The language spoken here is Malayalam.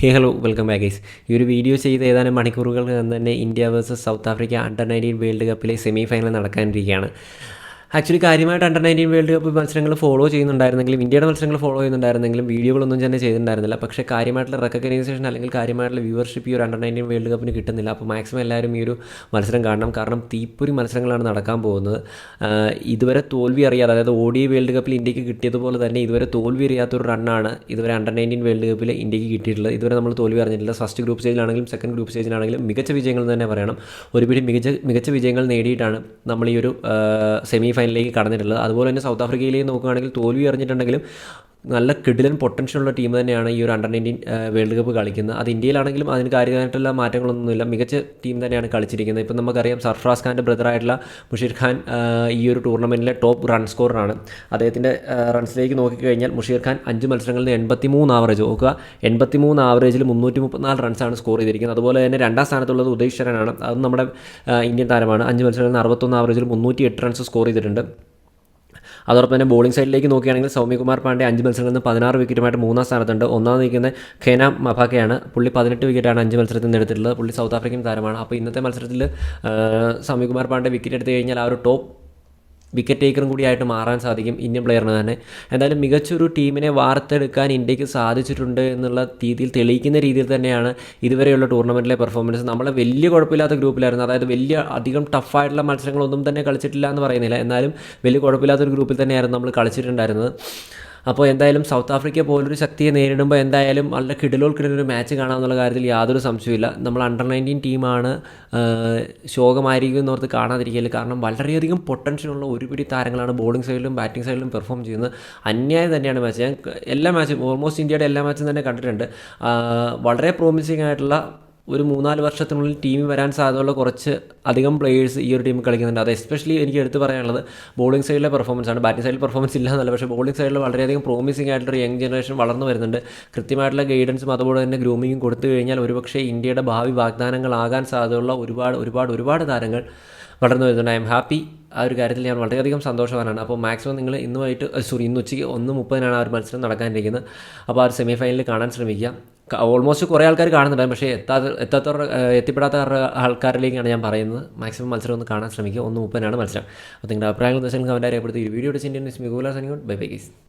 Hey hello welcome back guys ഈ ഒരു വീഡിയോ ചെയ്ത് ഏതാനും മണിക്കൂറുകൾ തന്നെ India versus South Africa under nineteen world കപ്പിലെ semi final നടക്കാനിരിക്കുകയാണ്. ആക്ച്വലി കാര്യമായിട്ട് അണ്ടർ നയന്റീൻ വേൾഡ് കപ്പ് മത്സരങ്ങൾ ഫോളോ ചെയ്യുന്നുണ്ടായിരുന്നെങ്കിലും ഇന്ത്യയുടെ മത്സരങ്ങൾ ഫോളോ ചെയ്യുന്നുണ്ടായിരുന്നെങ്കിലും വീഡിയോകളൊന്നും തന്നെ ചെയ്തിട്ടുണ്ടായിരുന്നില്ല. പക്ഷേ കാര്യമായിട്ടുള്ള റെക്കഗ്നൈസേഷൻ അല്ലെങ്കിൽ കാര്യമായിട്ടുള്ള വ്യൂവർഷിപ്പ് ഈ ഒരു അണ്ടർ നയന്റീൻ വേൾഡ് കപ്പിന് കിട്ടുന്നില്ല. അപ്പോൾ മാക്സിമം എല്ലാവരും ഈ ഒരു മത്സരം കാണണം. കാരണം തീപ്പൊരി മത്സരങ്ങളാണ് നടക്കാൻ പോകുന്നത്. ഇതുവരെ തോൽവി അറിയാതെ അതായത് ഡി വേൾഡ് കപ്പിൽ ഇന്ത്യയ്ക്ക് കിട്ടിയതുപോലെ തന്നെ ഇതുവരെ തോൽവി അറിയാത്തൊരു റണ്ണാണ് ഇതുവരെ അണ്ടർ നയന്റീൻ വേൾഡ് കപ്പിൽ ഇന്ത്യയ്ക്ക് കിട്ടിയിട്ടുള്ളത്. ഇതുവരെ നമ്മൾ തോൽവി അറിഞ്ഞിട്ടില്ല. ഫസ്റ്റ് ഗ്രൂപ്പ് സ്റ്റേജിലാണെങ്കിലും സെക്കൻഡ് ഗ്രൂപ്പ് സ്റ്റേജിലാണെങ്കിലും മികച്ച വിജയങ്ങൾ തന്നെ പറയണം. ഒരുപിടി മികച്ച മികച്ച വിജയങ്ങൾ നേടിയിട്ടാണ് നമ്മൾ ഈ ഒരു സെമി ഫൈനലിലേക്ക് കടന്നിട്ടുള്ളത്. അതുപോലെ തന്നെ സൗത്ത് ആഫ്രിക്കയിലേക്ക് നോക്കുകയാണെങ്കിൽ തോൽവി അറിഞ്ഞിട്ടുണ്ടെങ്കിലും നല്ല കിടിലൻ പൊട്ടൻഷ്യലുള്ള ടീം തന്നെയാണ് ഈ ഒരു അണ്ടർ നയന്റീൻ വേൾഡ് കപ്പ് കളിക്കുന്നത്. അത് ഇന്ത്യയിലാണെങ്കിലും അതിന് കാര്യമായിട്ടുള്ള മാറ്റങ്ങളൊന്നുമില്ല. മികച്ച ടീം തന്നെയാണ് കളിച്ചിരിക്കുന്നത്. ഇപ്പം നമുക്കറിയാം സർഫ്രാസ് ഖാന്റെ ബ്രദറായിട്ടുള്ള മുഷീർ ഖാൻ ഈ ഒരു ടൂർണമെന്റിലെ ടോപ്പ് റൺ സ്കോറാണ് അദ്ദേഹത്തിന്റെ റൺസിലേക്ക് നോക്കിക്കഴിഞ്ഞാൽ മുഷീർ ഖാൻ അഞ്ച് മത്സരങ്ങളിൽ എൺപത്തി മൂന്ന് ആവറേജ് നോക്കുക എൺപത്തി മൂന്ന് ആവറേജിൽ മുന്നൂറ്റി മുപ്പത്തിനാല് റൺസാണ് സ്കോർ ചെയ്തിരിക്കുന്നത്. അതുപോലെ തന്നെ രണ്ടാം സ്ഥാനത്തുള്ളത് ഉദയ് ശരനാണ്. അത് നമ്മുടെ ഇന്ത്യൻ താരമാണ്. അഞ്ച് മത്സരങ്ങളിൽ അറുപത്തൊന്ന് ആവറേജിൽ മുന്നൂറ്റി എട്ട് റൺസ് സ്കോർ ചെയ്തിട്ടുണ്ട്. അതോടൊപ്പം തന്നെ ബോളിംഗ് സൈഡിലേക്ക് നോക്കുകയാണെങ്കിൽ സൗമ്യകുമാർ പാണ്ഡെ അഞ്ച് മത്സരങ്ങളിൽ നിന്ന് പതിനാറ് വിക്കറ്റുമായിട്ട് മൂന്നാം സ്ഥാനത്തുണ്ട്. ഒന്നാം നിൽക്കുന്ന ഖേന മഫാക്കയാണ് പുള്ളി പതിനെട്ട് വിക്കറ്റാണ് അഞ്ച് മത്സരത്തിൽ നിന്ന് എടുത്തിട്ടുള്ളത്. പുള്ളി സൗത്ത് ആഫ്രിക്കൻ താരമാണ്. അപ്പോൾ ഇന്നത്തെ മത്സരത്തിൽ സൗമ്യകുമാർ പാണ്ഡെ വിക്കറ്റ് എടുത്തു കഴിഞ്ഞാൽ ആ ഒരു ടോപ്പ് വിക്കറ്റ് ടേക്കറും കൂടിയായിട്ട് മാറാൻ സാധിക്കും ഇന്ത്യൻ പ്ലെയറിന് തന്നെ. എന്തായാലും മികച്ചൊരു ടീമിനെ വാർത്തെടുക്കാൻ ഇന്ത്യയ്ക്ക് സാധിച്ചിട്ടുണ്ട് എന്നുള്ള രീതിയിൽ തെളിയിക്കുന്ന രീതിയിൽ തന്നെയാണ് ഇതുവരെയുള്ള ടൂർണമെന്റിലെ പെർഫോമൻസ് നമ്മളെ വലിയ കുഴപ്പമില്ലാത്ത ഗ്രൂപ്പിലായിരുന്നു അതായത് വലിയ അധികം ടഫായിട്ടുള്ള മത്സരങ്ങളൊന്നും തന്നെ കളിച്ചിട്ടില്ല എന്ന് പറയുന്നില്ല. എന്നാലും വലിയ കുഴപ്പമില്ലാത്തൊരു ഗ്രൂപ്പിൽ തന്നെയായിരുന്നു നമ്മൾ കളിച്ചിട്ടുണ്ടായിരുന്നത്. അപ്പോൾ എന്തായാലും സൗത്ത് ആഫ്രിക്ക പോലൊരു ശക്തിയെ നേരിടുമ്പോൾ എന്തായാലും നല്ല കിടിലോൾ കിടലൊരു മാച്ച് കാണാമെന്നുള്ള കാര്യത്തിൽ യാതൊരു സംശയമില്ല നമ്മൾ അണ്ടർ നയന്റീൻ ടീമാണ് ശോകമായിരിക്കും എന്നോർത്ത് കാണാതിരിക്കൽ കാരണം വളരെയധികം പൊട്ടൻഷ്യലുള്ള ഒരുപിടി താരങ്ങളാണ് ബോളിംഗ് സൈഡിലും ബാറ്റിംഗ് സൈഡിലും പെർഫോം ചെയ്യുന്നത്. അന്യായം തന്നെയാണ് മാച്ച് ഞാൻ എല്ലാ മാച്ചും ഓൾമോസ്റ്റ് ഇന്ത്യയുടെ എല്ലാ മാച്ചും തന്നെ കണ്ടിട്ടുണ്ട്. വളരെ പ്രോമിസിംഗ് ആയിട്ടുള്ള ഒരു മൂന്നാൽ വർഷത്തിനുള്ളിൽ ടീമിൽ വരാൻ സാധ്യതയുള്ള കുറച്ച് അധികം പ്ലേയേഴ്സ് ഈ ഒരു ടീമിൽ കളിക്കുന്നുണ്ട്. അത് എസ്പെഷ്യലി എനിക്ക് എടുത്തു പറയാനുള്ളത് ബോളിംഗ് സൈഡിലെ പെർഫോമൻസ് ആണ്. ബാറ്റിംഗ് സൈഡിൽ പെർഫോമൻസ് ഇല്ല എന്നല്ല പക്ഷേ ബോളിംഗ് സൈഡിൽ വളരെയധികം പ്രോമിസിംഗ് ആയിട്ടുള്ള യങ് ജനറേഷൻ വളർന്നു വരുന്നുണ്ട്. കൃത്യമായിട്ടുള്ള ഗൈഡൻസും അതുപോലെ തന്നെ ഗ്രൂമിങ്ങും കൊടുത്തു കഴിഞ്ഞാൽ ഒരുപക്ഷേ ഇന്ത്യയുടെ ഭാവി വാഗ്ദാനങ്ങളാകാൻ സാധ്യതയുള്ള ഒരുപാട് ഒരുപാട് ഒരുപാട് താരങ്ങൾ വളർന്നു വരുന്നുണ്ട്. ഐ എം ഹാപ്പി ആ ഒരു കാര്യത്തിൽ ഞാൻ വളരെയധികം സന്തോഷവാനാണ്. അപ്പോൾ മാക്സിമം നിങ്ങൾ ഇന്നുമായിട്ട് സോറി ഇന്ന് ഉച്ചയ്ക്ക് ഒന്ന് മുപ്പതിനാണ് ആ ഒരു മത്സരം നടക്കാനിരിക്കുന്നത്. അപ്പോൾ ആ ഒരു സെമി ഫൈനലിൽ കാണാൻ ശ്രമിക്കുക. ഓൾമോസ്റ്റ് കുറേ ആൾക്കാർ കാണുന്നുണ്ട് പക്ഷേ എത്താത്ത എത്താത്തവർ എത്തിപ്പെടാത്ത ആൾക്കാരിലേക്കാണ് ഞാൻ പറയുന്നത്. മാക്സിമം മത്സരം ഒന്ന് കാണാൻ ശ്രമിക്കുക. ഒന്ന് മുപ്പതിനാണ് മത്സരം. അപ്പോൾ നിങ്ങളുടെ അഭിപ്രായങ്ങൾ നിർദ്ദേശങ്ങൾ കമന്റ് അറിയപ്പെടുത്തി വീഡിയോ ഇന്ത്യൻ മിസ് മിഗുല സനിങ്ങോട്ട് ബൈ ബൈ ഗീസ്